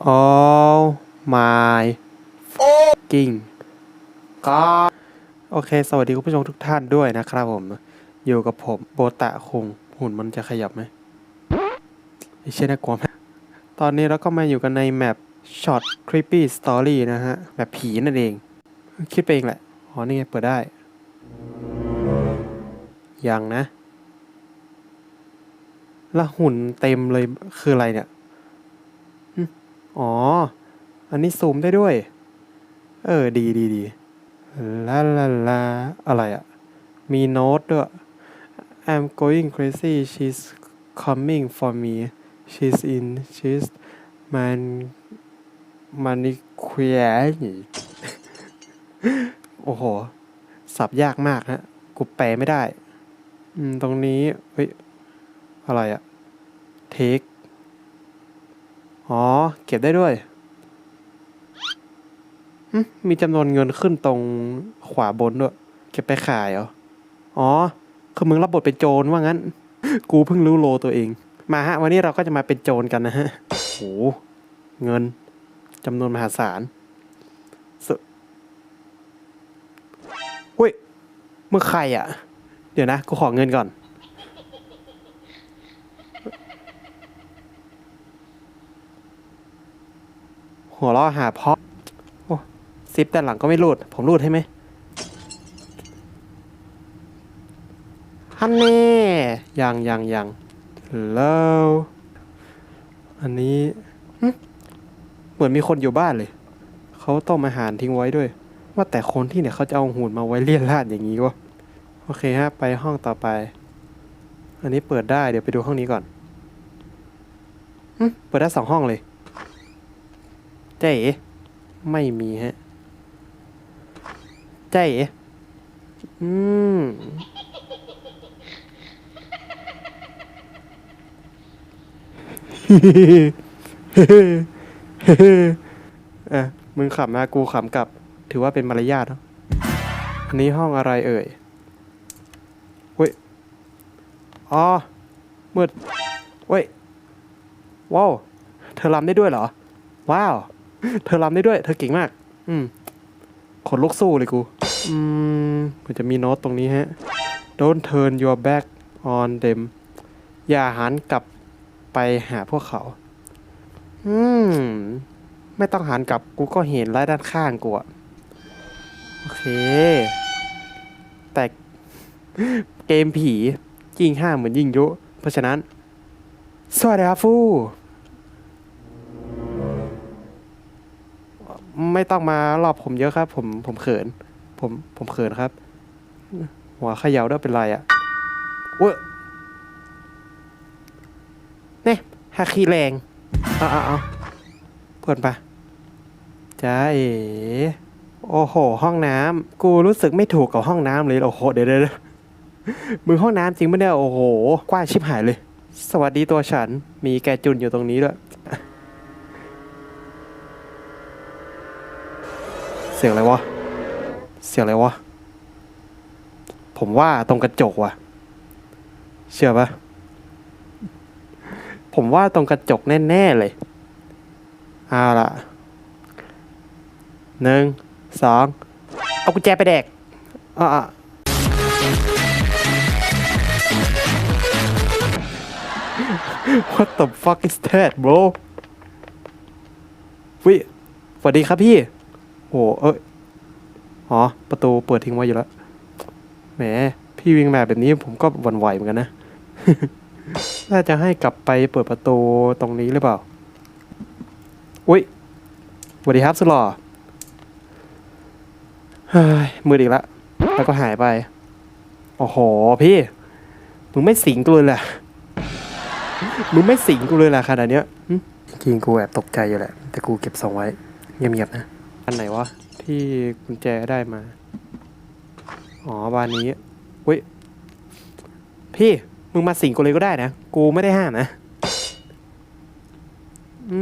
all my fucking god โอเค สวัสดีคุณผู้ชมทุกท่านด้วยนะครับผม อยู่กับผมโบตะคงหุ่นมันจะขยับไหมไอ้เช่นน่ากลัวไหมตอนนี้เราก็มาอยู่กันในแมป Short Creepy Story นะฮะ แบบผีนั่นเอง คิดไปเองแหละ อ๋อ นี่ไงเปิดได้ ยังนะแล้วหุ่นเต็มเลยคืออะไรเนี่ย อ๋อ อันนี้ซูมได้ด้วย เออ ดีดีดีลาลาลาอะไรอะมีโน้ตด้วย I'm going crazy she's coming for me she's in she's man money queer โอ้โห สับยากมากฮะกูแปลไม่ได้ อืม ตรงนี้ เฮ้ย อะไรอะเทค อ๋อ เก็บได้ด้วย มีจำนวนเงินขึ้นตรงขวาบนด้วย เก็บไปขายเหรอ อ๋อ คือมึงรับบทเป็นโจรว่างั้น กูเพิ่งรู้โลตัวเอง มาฮะ วันนี้เราก็จะมาเป็นโจรกันนะฮะ โห เงินจำนวนมหาศาลสอุ้ย มึงใครอะ เดี๋ยวนะ กูขอเงินก่อน หัวเราะหาเพาะโอ้ซิปด้านหลังก็ไม่รูด ผมรูดให้ไหมฮันแน่ยังยังยังแล้วอันนี้เหมือนมีคนอยู่บ้านเลย เขาต้มอาหารทิ้งไว้ด้วย ว่าแต่คนที่เนี่ยเขาจะเอาหุ่นมาไว้เลี่ยนลาดอย่างนี้วะโอเคฮะ ไปห้องต่อไป อันนี้เปิดได้เดี๋ยวไปดูห้องนี้ก่อนเปิดได้สองห้องเลย เจ๊ไม่มีฮะเจ๊อืมอะมึงขำนะกูขำกลับ ถือว่าเป็นมารยาทเนอะอันนี้ห้องอะไรเอ่ยเว้ย อ๋อ มืดเว้ย ว้าว เธอรำได้ด้วยเหรอ ว้าว เธอรำได้ด้วย เธอเก่งมาก อืมขนลุกสู้เลยกู อืมมันจะมีโน้ตตรงนี้ฮะ Don't turn your back on them อย่าหันกลับไปหาพวกเขา อืม ไม่ต้องหันกลับกูก็เห็นไล่ด้านข้างกูอะโอเค แต่เกมผียิ่งห้าเหมือนยิ่งยุ เพราะฉะนั้น สวัสดีครับฟู ไม่ต้องมารอบผมเยอะครับ ผมผมเขิน ผมผมเขินครับ หัวเขย่าด้วยเป็นไรอะ่ะเว้ยเนี่ยฮักคีแรงเอาเอาเอาเปิดปะจ้าเอ๋โอ้โห ห้องน้ำกูรู้สึกไม่ถูกกับห้องน้ำเลยโอ้โหเดี๋ยวเดี๋ยวมึงห้องน้ำจริงปะเนี่ยโอ้โห กว้างชิบหายเลย สวัสดีตัวฉัน มีแกจุนอยู่ตรงนี้ด้วย เสียงอะไรวะ เสียงอะไรวะ ผมว่าตรงกระจกว่ะ เชื่อปะผมว่าตรงกระจกแน่ๆเลย เอาล่ะหนึ่งสองเอากุญแจไปแดกอะ What the fuck is that bro วิสวัสดีครับพี่ โอ้เอ้ยอ๋อประตูเปิดทิ้งไว้อยู่แล้วแหมพี่วิ่งแบบแบบนี้ผมก็วั่นไหวเหมือนกันนะน่าจะให้กลับไปเปิดประตูตรงนี้หรือเปล่า อุ้ยสวัสดีครับสุล่อมืออีกแล้วแล้วก็หายไป โอ้โห พี่ มึงไม่สิงกูเลยแหละมึงไม่สิงกูเลยแหละขนาดเนี้ยจริงกูแอบตกใจอยู่แหละ แต่กูเก็บส่งไว้ เงียบๆนะ อันไหนวะ ที่กุญแจได้มา อ๋อบานนี้อุ้ย พี่ มึงมาสิงกูเลยก็ได้นะ กูไม่ได้ห้ามนะ อื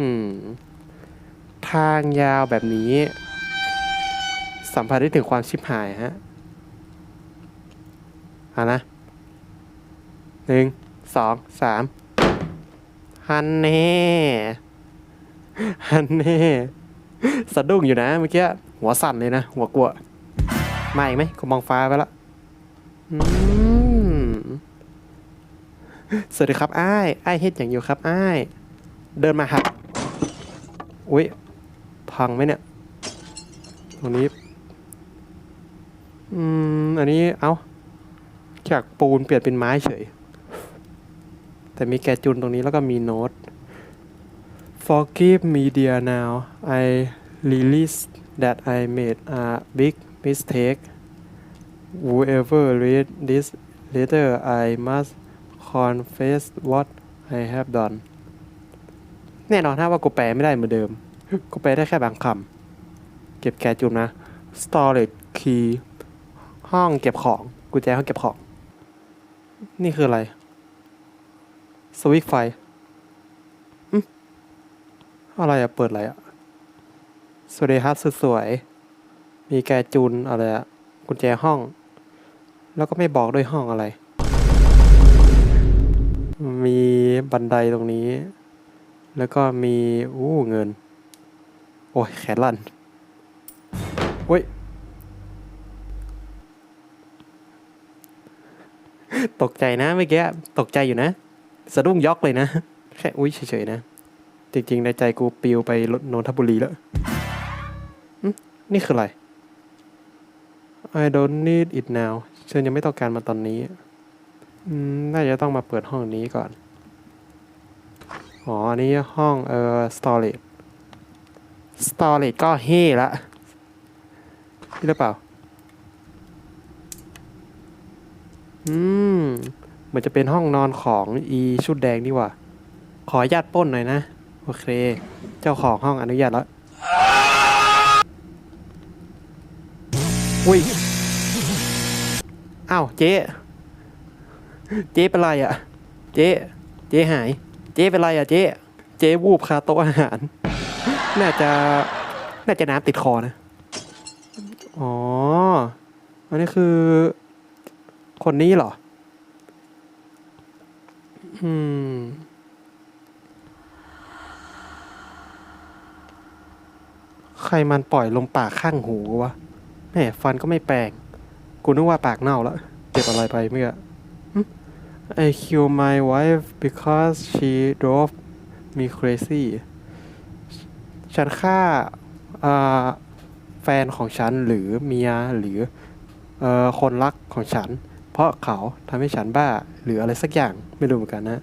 ม ทางยาวแบบนี้ สัมผัสได้ถึงความชิบหายฮะเอานะหนึ่งสองสามฮันแน่ฮันเน่ สะดุ้งอยู่นะเมื่อกี้หัวสั่นเลยนะ หัวกลัวมาอีกไหมกูมองฟ้าไปละสวัสดีครับอ้ายอ้ายเฮ็ดอย่างอยู่ครับอ้ายเดินมาหักอุ้ยพังไหมเนี่ย ตรงนี้ อืม อันนี้ เอา้า จากปูนเปลี่ยนเป็นไม้เฉย แต่มีแกจุนตรงนี้แล้วก็มีโน้ต Forgive me dear now I realize that I made a big mistake Whoever read this letter I must confess what I have done แน่นอนถ้าว่ากูแปลไม่ได้เหมือนเดิม กูแปลได้แค่บางคำ เก็บแกะจุนนะ storage key ห้องเก็บของ กุญแจห้องเก็บของ นี่คืออะไร สวิตไฟ อะไรอะเปิดอะไรอะสวัสดีครับสุดสวย มีแกจูนอะไรอะกุญแจห้อง แล้วก็ไม่บอกด้วยห้องอะไร มีบันไดตรงนี้ แล้วก็มีอู้เงิน โอ้ยแขนลั่นเว้ยตกใจนะเมื่อกี้ตกใจอยู่นะ สะดุ้งยอกเลยนะ แค่อุ้ยเฉยๆนะ จริงๆ ในใจกูปิวไปนนทบุรีแล้วนี่คืออะไร I don't need it now ฉันยังไม่ต้องการมาตอนนี้น่าจะต้องมาเปิดห้องนี้ก่อน อ๋อ อันนี้ห้องเอ่อ storage storage ก็เฮ่ละนี่หรือเปล่า อืม เหมือนจะเป็นห้องนอนของอีชุดแดงนี่ว่าขอญาตป้นหน่อยนะ โอเค เจ้าของห้องอนุญาตแล้ว อุ้ย อ้าว เจ๊ เจ๊เป็นไรอะ เจ๊ เจ๊หาย เจ๊เป็นไรอะเจ๊ เจ๊วูบคาโต๊ะอาหาร น่าจะ น่าจะน้ำติดคอนะ อ๋อ อันนี้คือ คนนี้เหรอ อืม ใครมันปล่อยลงปากข้างหูวะแหมฟันก็ไม่แปลง กูนึกว่าปากเน่าแล้วเจ็บอะไรไปเมื่อ I kill my wife because she drove me crazy ฉันฆ่าแฟนของฉันหรือเมียหรืออคนรักของฉัน เพราะเขาทำให้ฉันบ้าหรืออะไรสักอย่างไม่รู้เหมือนกันนะ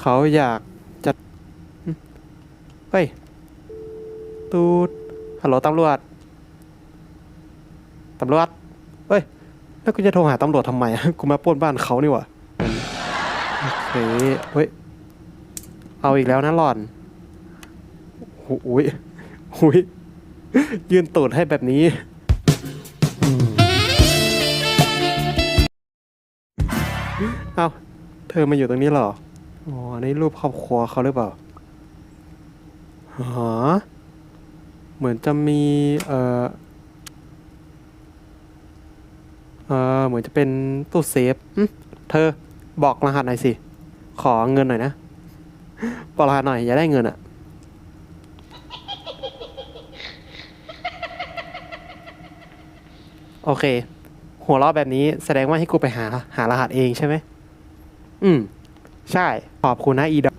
เขาอยากจะเฮ้ย ตูดฮัลโหลตำรวจ ตำรวจ เฮ้ย แล้วกูจะโทรหาตำรวจทำไมอะกูมาป้นบ้านเขานี่หว่าโอเคเฮ้ย เอาอีกแล้วนะหล่อนอุ้ยหุยยืนตูดให้แบบนี้เอาเธอมาอยู่ตรงนี้หรอ อ๋ออันนี่รูปครอบครัวเขาหรือเปล่าฮะ เหมือนจะมีเอ่อเออเหมือนจะเป็นตู้เซฟเธอบอกรหัสหน่อยสิ ขอเงินหน่อยนะ บอกรหัสหน่อย อย่าได้เงินอะโอเค หัวเราะแบบนี้แสดงว่าให้กูไปหา หารหัสเองใช่ไหม อืม ใช่ ขอบคุณนะอีดอ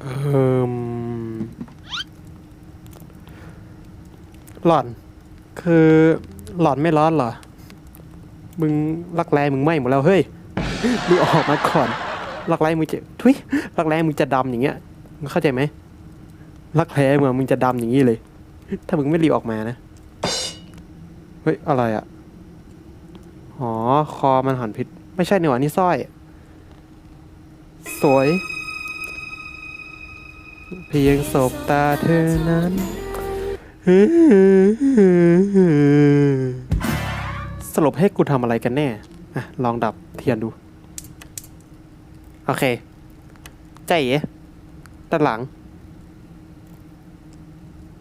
เอิม หลอนคือหลอนไม่ร้อนเหรอ มึงรักแร้มึงไหมหมดแล้วเฮ้ย มึงออกมาก่อนรักแร้มึงจะทุยรักแร้มึงจะดำอย่างเงี้ย มึงเข้าใจไหมรักแร้มึงมึงจะดำอย่างงี้เลย ถ้ามึงไม่รีบออกมานะ เฮ้ยอะไรอะอ๋อคอมันหันผิด ไม่ใช่เนี่หว่านี่สร้อย สวย เพียงสบตาเธอนั้น สรุปให้กูทำอะไรกันแน่อะลองดับเทียนดู โอเค ใจเอ๋ด้านหลัง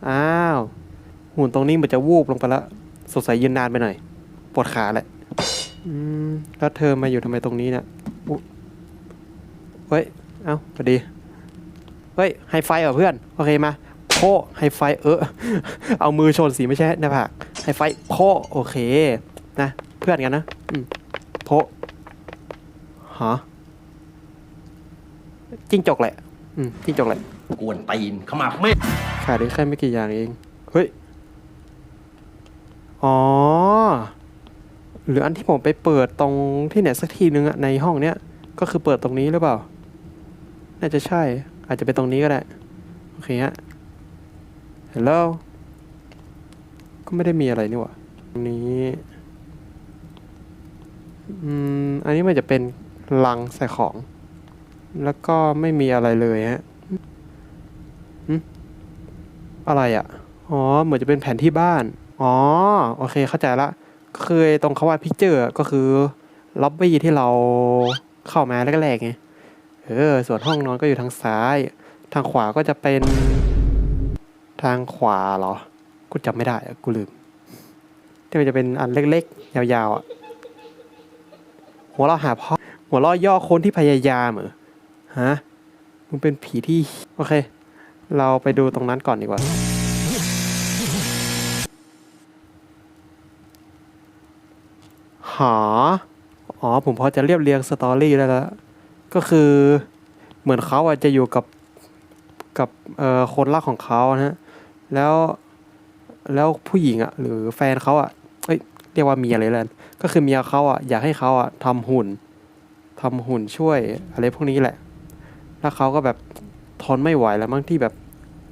อ้าว หุ่นตรงนี้มันจะวูบลงไปแล้วสงสัยยืนนานไปหน่อย ปวดขาแหละ อืม แล้วเธอมาอยู่ทำไมตรงนี้เนี่ยเฮ้ย เอ้าพอดี เฮ้ยไฮไฟเหรอเพื่อน โอเคมา โพไฮไฟเออ เอามือชนสีไม่ใช่หน้าผากไฮไฟโพโอเค นะ เพื่อนกันนะอืมโพฮะจิ้งจกแหละ อืมจิ้งจกแหละ กวนตีนขมับไม่ขาดได้แค่ไม่กี่อย่างเอง เฮ้ย อ๋อ หรืออันที่ผมไปเปิดตรงที่ไหนสักทีนึงอะในห้องเนี้ย ก็คือเปิดตรงนี้หรือเปล่า น่าจะใช่ อาจจะเป็นตรงนี้ก็ได้ โอเคฮะ ฮัลโหลก็ไม่ได้มีอะไรนี่หว่าตรงนี้ อืม อันนี้มันจะเป็นลังใส่ของ แล้วก็ไม่มีอะไรเลยฮะอะไรอะ่ะ อ๋อ เหมือนจะเป็นแผนที่บ้าน อ๋อ โอเค เข้าใจละก็คือไอ้ตรงคาว่าพิเจอร์ก็คือล็อบบี้ที่เราเข้ามาแรกๆไง เออ ส่วนห้องนอนก็อยู่ทางซ้าย ทางขวาก็จะเป็น ทางขวาเหรอ กูจำไม่ได้กูลืม ที่มันจะเป็นอันเล็กๆ ยาวๆอะ หัวเราะหาพ่อ หัวเราะย่อคนที่พยายามเหรอ ฮะ มึงเป็นผีที่ โอเค เราไปดูตรงนั้นก่อนดีกว่า หา อ๋อ ผมพอจะเรียบเรียงสตอรี่ได้แล้ว ก็คือ เหมือนเขาอาจจะอยู่กับกับคนรักของเขานะฮะ แล้วแล้วผู้หญิงอะหรือแฟนเขาอะเอ้ยเรียกว่าเมียเลยแล้วก็คือเมียเขาอะอยากให้เขาอะทำหุ่นทำหุ่นช่วยอะไรพวกนี้แหละ แล้วเขาก็แบบทนไม่ไหวแล้วมั้งที่แบบ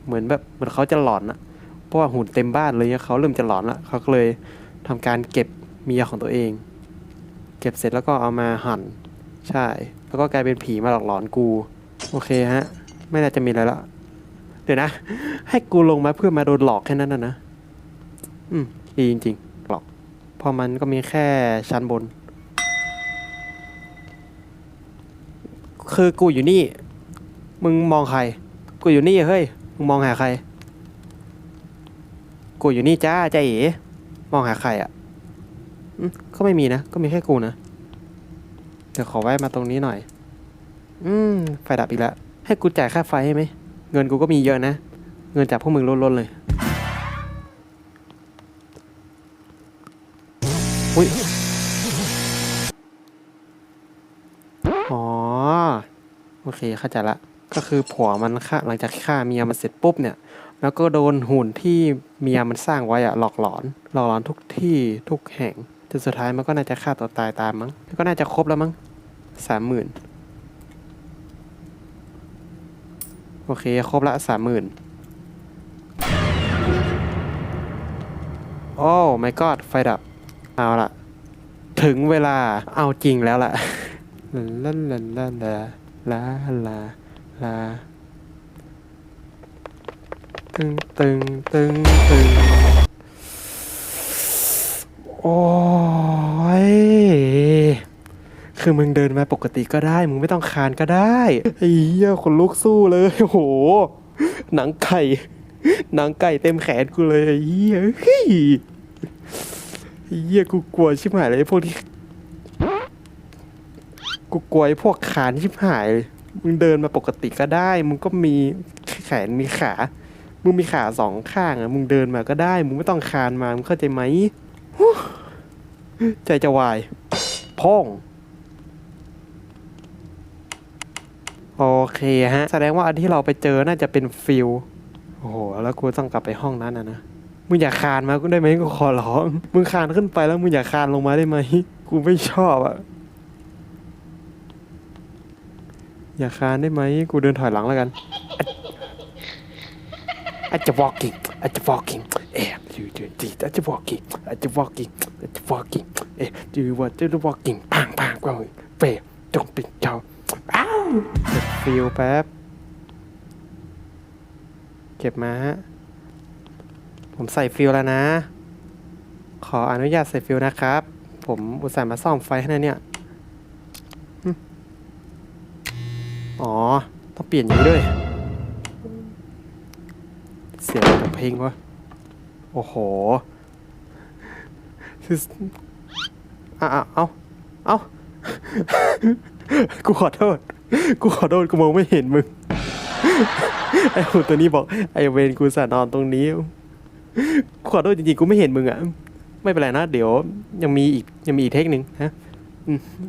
เหมือนแบบเหมือนเขาจะหลอนอะเพราะว่าหุ่นเต็มบ้านเลยเขาเริ่มจะหลอนละเขาก็เลยทำการเก็บเมียของตัวเอง เก็บเสร็จแล้วก็เอามาหั่น ใช่ แล้วก็กลายเป็นผีมาหลอกหลอนกู โอเคฮะ ไม่น่าจะมีอะไรละ เดี๋ยวนะ ให้กูลงมาเพื่อมาโดนหลอกแค่นั้นนะนะ อืมดีจริงๆหลอก พอมันก็มีแค่ชั้นบน คือกูอยู่นี่ มึงมองใคร กูอยู่นี่เฮ้ย มึงมองหาใคร กูอยู่นี่จ้าใจเอ๋มองหาใครอะอืมก็ไม่มีนะ ก็มีแค่กูนะ เดี๋ยวขอแวะมาตรงนี้หน่อย อืม ไฟดับอีกแล้ว ให้กูจ่ายค่าไฟให้ไหม เงินกูก็มีเยอะนะ เงินจากพวกมึงล้นๆเลยอุ้ยอ๋อ โอเคเข้าใจละ ก็คือผัวมันฆ่าหลังจากฆ่าเมียมันเสร็จปุ๊บเนี่ย แล้วก็โดนหุ่นที่เมียมันสร้างไว้อะหลอกหลอน หลอกหลอนทุกที่ทุกแห่งจนสุดท้ายมันก็น่าจะฆ่าตัวตายตามมั้งก็น่าจะครบแล้วมั้งสามหมื่น โอเค ครบละสามหมื่นโอ้ my god ไฟดับ เอาละถึงเวลาเอาจริงแล้วล่ะลาลาลาลาลาลาลาตึงตึงตึงตึงโอ้ คือมึงเดินมาปกติก็ได้ มึงไม่ต้องคานก็ได้ไอ้เหี้ยคนลุกสู้เลยโอ้โห หนังไก่ หนังไก่เต็มแขนกูเลยไอ้เหี้ยเฮ้ยไอ้เหี้ยกูกลัวชิบหายเลยพวกที่กูกลัวไอ้พวกขานชิบหายเลยมึงเดินมาปกติก็ได้ มึงก็มีแขนมีขา มึงมีขาสองข้างอะมึงเดินมาก็ได้ มึงไม่ต้องคานมา มึงเข้าใจไหม ใจจะวาย พ่อง โอเคฮะ แสดงว่าอันที่เราไปเจอน่าจะเป็นฟิลโอ้โห แล้วกูต้องกลับไปห้องนั้นนะนะ มึงอย่าคานมากูได้ไหมกูขอร้อง มึงคานขึ้นไปแล้วมึงอย่าคานลงมาได้ไหม กูไม่ชอบอะอย่าคานได้ไหมกูเดินถอยหลังแล้วกันอาจจะ walking อาจจะ walking เอ๊ะอยู่อยู่จีอาจจะ walking อาจจะ walking อาจจะ walking เอ๊ะดูว่าจะ walking ปังปังกว่าเป๊ะจงเป็นเจ้า เก็บฟิลแป๊บ เก็บมาฮะ ผมใส่ฟิลแล้วนะ ขออนุญาตใส่ฟิลนะครับ ผมอุตส่าห์มาซ่อมไฟให้นะเนี่ย อ๋อ ต้องเปลี่ยนอย่างนี้ด้วย เสียงแบบเพลงวะ โอ้โหคืออะเอาเอากูขอโทษ กูขอโทษกูมองไม่เห็นมึง ไอ้หุ่นตัวนี้บอก ไอ้เวนกูสานอนตรงนี้ขอโทษจริงๆกูไม่เห็นมึงอะ ไม่เป็นไรนะ เดี๋ยวยังมีอีกยังมีอีกเทคหนึ่งนะ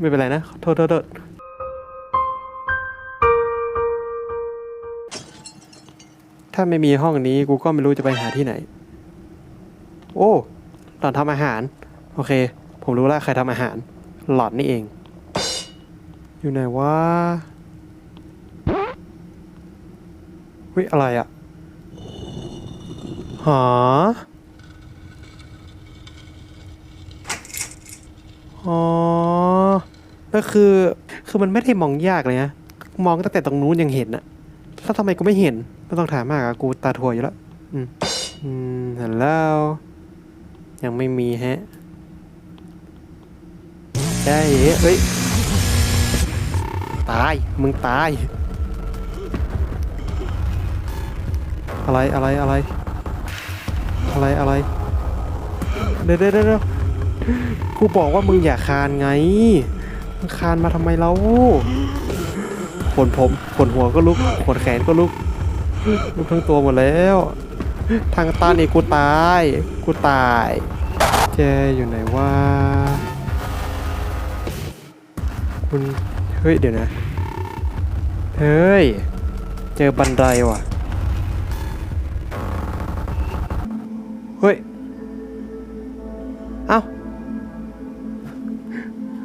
ไม่เป็นไรนะ โทษโทษโทษถ้าไม่มีห้องนี้กูก็ไม่รู้จะไปหาที่ไหน โอ้หล่อนทำอาหาร โอเค ผมรู้แล้วใครทำอาหาร หล่อนนี่เอง อยู่ไหนวะ เฮ้ยอะไรอะหาอ๋อก็คือ คือมันไม่ได้มองยากเลยนะมองตั้งแต่ตรงนู้นยังเห็นอะแล้วทำไมกูไม่เห็นไม่ต้องถามมากอะกูตาถั่วอยู่แล้วอืมอืมแล้วยังไม่มีแฮะได้เฮ้ย ตาย มึงตาย อะไรอะไรอะไร อะไรอะไรเดี๋ยวเดี๋ยวเดี๋ยวกูบอกว่ามึงอย่าคานไงมึงคานมาทำไมเราขนผมขนหัวก็ลุกขนแขนก็ลุกลุกทั้งตัวหมดแล้ว ทางตานี่กูตาย กูตายเจอยู่ไหนว่า คุณ เฮ้ย เดี๋ยวนะ เฮ้ย เจอบันไดว่ะ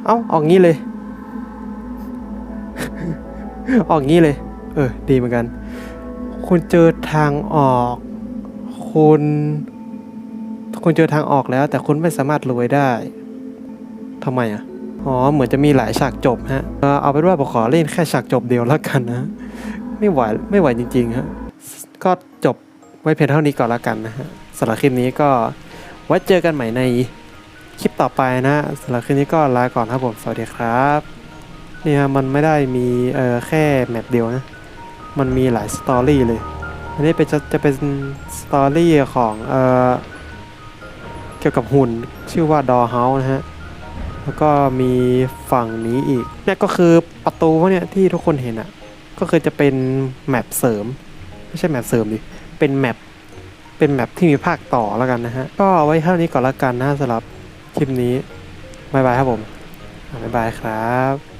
เอ้าออกงี้เลย ออกงี้เลย เออ ดีเหมือนกันคุณเจอทางออกคุณคุณเจอทางออกแล้ว แต่คุณไม่สามารถรวยได้ทำไมอะอ๋อเหมือนจะมีหลายฉากจบฮะเอ่อเอาเป็นว่าผมขอเล่นแค่ฉากจบเดียวแล้วกันนะ ไม่ไหวไม่ไหวจริงๆฮะก็จบไว้เพียงเท่านี้ก่อนแล้วกันนะฮะสำหรับคลิปนี้ก็ไว้เจอกันใหม่ใน คลิปต่อไปนะสำหรับคลิปนี้ก็ลาก่อนครับผม สวัสดีครับนี่ฮะมันไม่ได้มีเอ่อแค่แมปเดียวนะ มันมีหลายสตอรี่เลย อันนี้เป็นจะจะเป็นสตอรี่ของเอ่อเกี่ยวกับหุ่นชื่อว่าดอเฮาส์นะฮะ แล้วก็มีฝั่งนี้อีกเนี่ยก็คือประตูพวกเนี่ยที่ทุกคนเห็นอะก็คือจะเป็นแมปเสริม ไม่ใช่แมปเสริมดิ เป็นแมปเป็นแมปที่มีภาคต่อแล้วกันนะฮะ ก็ไว้เท่านี้ก่อนละกันนะสำหรับ คลิปนี้บายบายครับผมบายบายครับ